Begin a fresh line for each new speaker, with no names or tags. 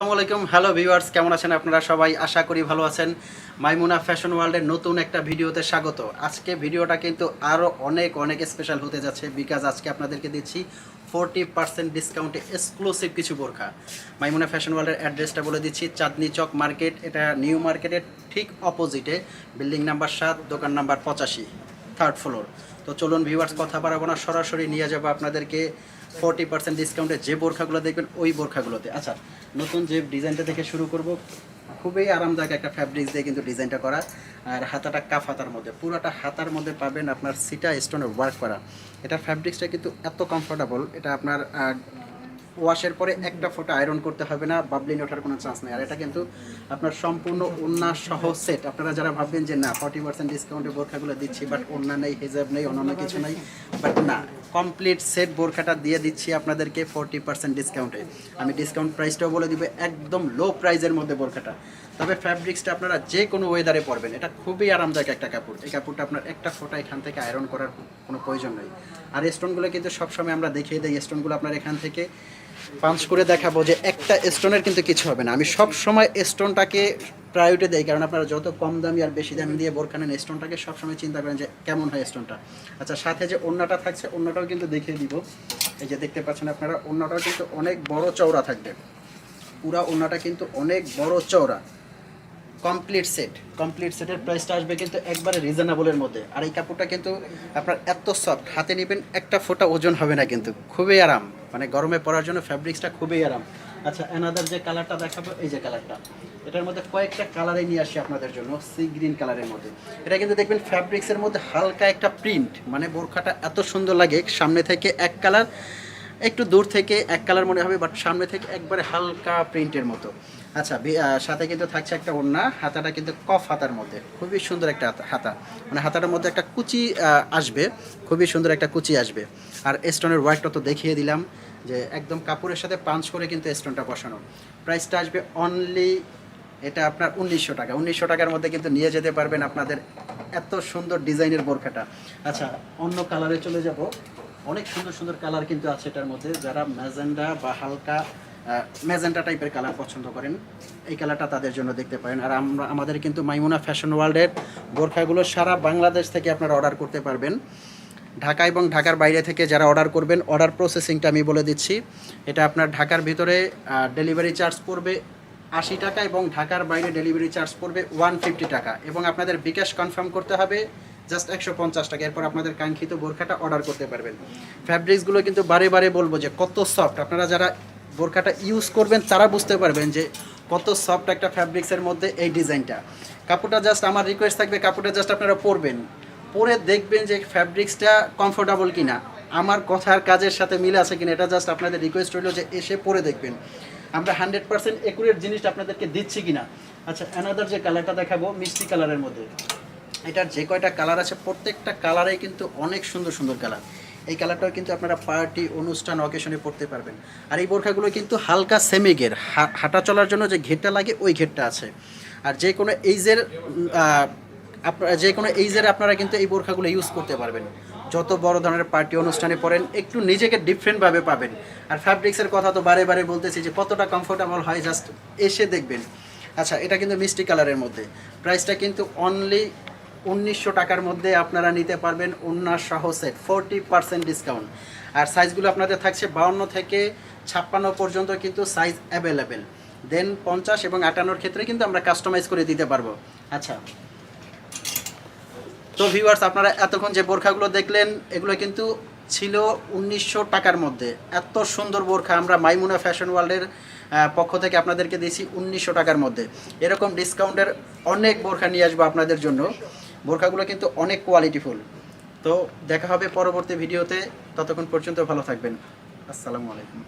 আসসালামু আলাইকুম। Hello viewers কেমন আছেন আপনারা? সবাই আশা করি ভালো আছেন। মাইমুনা ফ্যাশন ওয়ার্ল্ডের নতুন একটা ভিডিওতে স্বাগত। আজকে ভিডিওটা কিন্তু আরও অনেক অনেক স্পেশাল হতে যাচ্ছে বিকজ আজকে আপনাদেরকে দিচ্ছি ফোরটি পার্সেন্ট ডিসকাউন্টে এক্সক্লুসিভ কিছু বোরখা। মাইমুনা ফ্যাশন ওয়ার্ল্ডের অ্যাড্রেসটা বলে দিচ্ছি, চাঁদনি চক মার্কেট। এটা নিউ মার্কেটের ঠিক অপোজিটে বিল্ডিং নাম্বার সাত, দোকান নাম্বার পঁচাশি থার্ড ফ্লোর তো চলুন ভিউয়ার্স কথা বাড়াবো না, সরাসরি নিয়ে যাব আপনাদেরকে। ফোরটি পার্সেন্ট ডিসকাউন্টে যে বোরখাগুলো দেখবেন, ওই বোরখাগুলোতে। আচ্ছা নতুন যে ডিজাইনটা থেকে শুরু করব, খুবই আরামদায়ক একটা ফ্যাব্রিক্স দিয়ে কিন্তু ডিজাইনটা করা। আর হাতাটা কাফ হাতার মধ্যে, পুরোটা হাতার মধ্যে পাবেন আপনার সিটা স্টোনের ওয়ার্ক করা। এটা ফ্যাব্রিক্সটা কিন্তু এত কমফোর্টেবল এটা আপনার ওয়াশের পরে একটা ফোটা আয়রন করতে হবে না বাবলিন ওঠার কোনো চান্স নেই। আর এটা কিন্তু আপনার সম্পূর্ণ ওন্না সহ সেট আপনারা যারা ভাববেন যে না ফর্টি পার্সেন্ট ডিসকাউন্টে বোরখাগুলো দিচ্ছি বাট ওন্না নেই হেজাব নেই, অন্যান্য কিছু নেই বাট না কমপ্লিট সেট বোরখাটা দিয়ে দিচ্ছি আপনাদেরকে ফোরটি পার্সেন্ট ডিসকাউন্টে আমি ডিসকাউন্ট প্রাইসটাও বলে দিব, একদম লো প্রাইজের মধ্যে বোরখাটা। তবে ফ্যাব্রিক্সটা আপনারা যে কোনো ওয়েদারে পরবেন, এটা খুবই আরামদায়ক একটা কাপড়। এই কাপড়টা আপনার একটা ফোটা এখান থেকে আয়রন করার কোনো প্রয়োজন নেই। আর স্টোনগুলো কিন্তু সবসময় আমরা দেখিয়ে দিই স্টোনগুলো আপনার এখান থেকে পাঞ্চ করে দেখাবো যে একটা স্টোনের কিন্তু কিছু হবে না। আমি সব সময় স্টোনটাকে প্রায়োরিটি দেই, কারণ আপনারা যত কম দামি আর বেশি দামি দিয়ে বোরখা নেন স্টোনটাকে সবসময় চিন্তা করেন যে কেমন হয় স্টোনটা আচ্ছা সাথে যে অন্যটা থাকছে অন্যটাও কিন্তু দেখিয়ে দিব। এই যে দেখতে পাচ্ছেন আপনারা অন্যটাও কিন্তু অনেক বড় চওড়া থাকবে। পুরা ওড়নাটা কিন্তু অনেক বড় চওড়া। কমপ্লিট সেট কমপ্লিট সেটের প্রাইসটা আসবে কিন্তু একবারে রিজনেবলের মধ্যে। আর এই কাপড়টা কিন্তু আপনার এত সফট হাতে নেবেন একটা ফোঁটা ওজন হবে না কিন্তু। খুবই আরাম। মানে গরমে পরার জন্য ফ্যাব্রিক্সটা খুবই আরাম। আচ্ছা এনাদার যে কালারটা দেখাবো, এই যে কালারটা এটার মধ্যে কয়েকটা কালারে নিয়ে আসি আপনাদের জন্য সি গ্রিন কালারের মধ্যে। এটা কিন্তু দেখবেন ফ্যাব্রিক্সের মধ্যে হালকা একটা প্রিন্ট মানে বোরখাটা এত সুন্দর লাগে, সামনে থেকে এক কালার একটু দূর থেকে এক কালার মনে হবে বাট সামনে থেকে একবারে হালকা প্রিন্টের মতো। আচ্ছা সাথে কিন্তু থাকছে একটা ওড়না, হাতাটা কিন্তু কফ হাতার মধ্যে। খুবই সুন্দর একটা হাতা- মানে হাতাটার মধ্যে একটা কুচি আসবে, খুবই সুন্দর একটা কুচি আসবে। আর স্টোনের ওয়ার্কটা তো দেখিয়ে দিলাম, যে একদম কাপড়ের সাথে পাঞ্চ করে কিন্তু স্টোনটা বসানো। প্রাইসটা আসবে অনলি এটা আপনার উনিশশো টাকা। উনিশশো টাকার মধ্যে কিন্তু নিয়ে যেতে পারবেন আপনাদের এত সুন্দর ডিজাইনের বোরখাটা। আচ্ছা অন্য কালারে চলে যাব। অনেক সুন্দর সুন্দর কালার কিন্তু আছে এটার মধ্যে। যারা ম্যাজেন্ডা বা হালকা ম্যাজেন্টা টাইপের কালার পছন্দ করেন, এই কালারটা তাদের জন্য দেখতে পারেন। আর আমরা, আমাদের কিন্তু মাইমুনা ফ্যাশন ওয়ার্ল্ডের বোরখাগুলো সারা বাংলাদেশ থেকে আপনারা অর্ডার করতে পারবেন। ঢাকা এবং ঢাকার বাইরে থেকে যারা অর্ডার করবেন অর্ডার প্রসেসিংটা আমি বলে দিচ্ছি। এটা আপনার ঢাকার ভিতরে ডেলিভারি চার্জ পড়বে আশি টাকা এবং ঢাকার বাইরে ডেলিভারি চার্জ পড়বে ওয়ান ফিফটি টাকা। এবং আপনাদের বিকাশ কনফার্ম করতে হবে জাস্ট একশো পঞ্চাশ টাকা। এরপর আপনাদের কাঙ্ক্ষিত বোরখাটা অর্ডার করতে পারবেন। ফ্যাব্রিক্সগুলো কিন্তু বারে বারে বলব যে কত সফট আপনারা যারা বোরখাটা ইউজ করবেন, তারা বুঝতে পারবেন যে কত সফট একটা ফ্যাব্রিক্সের মধ্যে এই ডিজাইনটা। কাপড়টা জাস্ট আমার রিকোয়েস্ট থাকবে, কাপড়টা জাস্ট আপনারা পরবেন। পরে দেখবেন যে ফ্যাব্রিক্সটা কমফোর্টেবল কিনা। আমার কথার কাজের সাথে মিলে আছে কিনা, এটা জাস্ট আপনাদের রিকোয়েস্ট রইল যে এসে পরে দেখবেন। আমরা হান্ড্রেড পার্সেন্ট একুরেট জিনিসটা আপনাদেরকে দিচ্ছি কিনা। আচ্ছা অ্যানাদার যে কালারটা দেখাবো, মিষ্টি কালারের মধ্যে। এটার যে কয়টা কালার আছে, প্রত্যেকটা কালারেই কিন্তু অনেক সুন্দর সুন্দর কালার এই কালারটাও কিন্তু আপনারা পার্টি অনুষ্ঠান অকেশনে পড়তে পারবেন। আর এই বোরখাগুলো কিন্তু হালকা সেমি ঘের হাঁটা চলার জন্য যে ঘেরটা লাগে, ওই ঘেরটা আছে। আর যে কোনো এইজের আপনারা যে কোনো এইজের আপনারা কিন্তু এই বোরখাগুলো ইউজ করতে পারবেন। যত বড় ধরনের পার্টি অনুষ্ঠানে পড়েন, একটু নিজেকে ডিফারেন্টভাবে পাবেন। আর ফ্যাব্রিক্সের কথা তো বারে বারে বলতেছি যে, কতটা কমফোর্টেবল হয় জাস্ট এসে দেখবেন। আচ্ছা এটা কিন্তু মিষ্টি কালারের মধ্যে। প্রাইসটা কিন্তু অনলি উনিশশো টাকার মধ্যে আপনারা নিতে পারবেন উন্নাস সহ সেট ফোরটি পার্সেন্ট ডিসকাউন্ট আর সাইজগুলো আপনাদের থাকছে বাউন্ন থেকে ছাপ্পান্ন পর্যন্ত কিন্তু সাইজ অ্যাভেলেবেল দেন পঞ্চাশ এবং আটান্নর ক্ষেত্রে কিন্তু আমরা কাস্টমাইজ করে দিতে পারব। আচ্ছা। তো ভিউয়ার্স আপনারা এতক্ষণ যে বোরখাগুলো দেখলেন, এগুলো কিন্তু ছিল উনিশশো টাকার মধ্যে। এত সুন্দর বোরখা, আমরা মাইমুনা ফ্যাশন ওয়ার্ল্ডের পক্ষ থেকে আপনাদেরকে দিয়েছি উনিশশো টাকার মধ্যে। এরকম ডিসকাউন্টের অনেক বোরখা নিয়ে আসব আপনাদের জন্য। বোরখাগুলো কিন্তু অনেক কোয়ালিটিফুল তো দেখা হবে পরবর্তী ভিডিওতে, ততক্ষণ পর্যন্ত ভালো থাকবেন। আসসালামু আলাইকুম।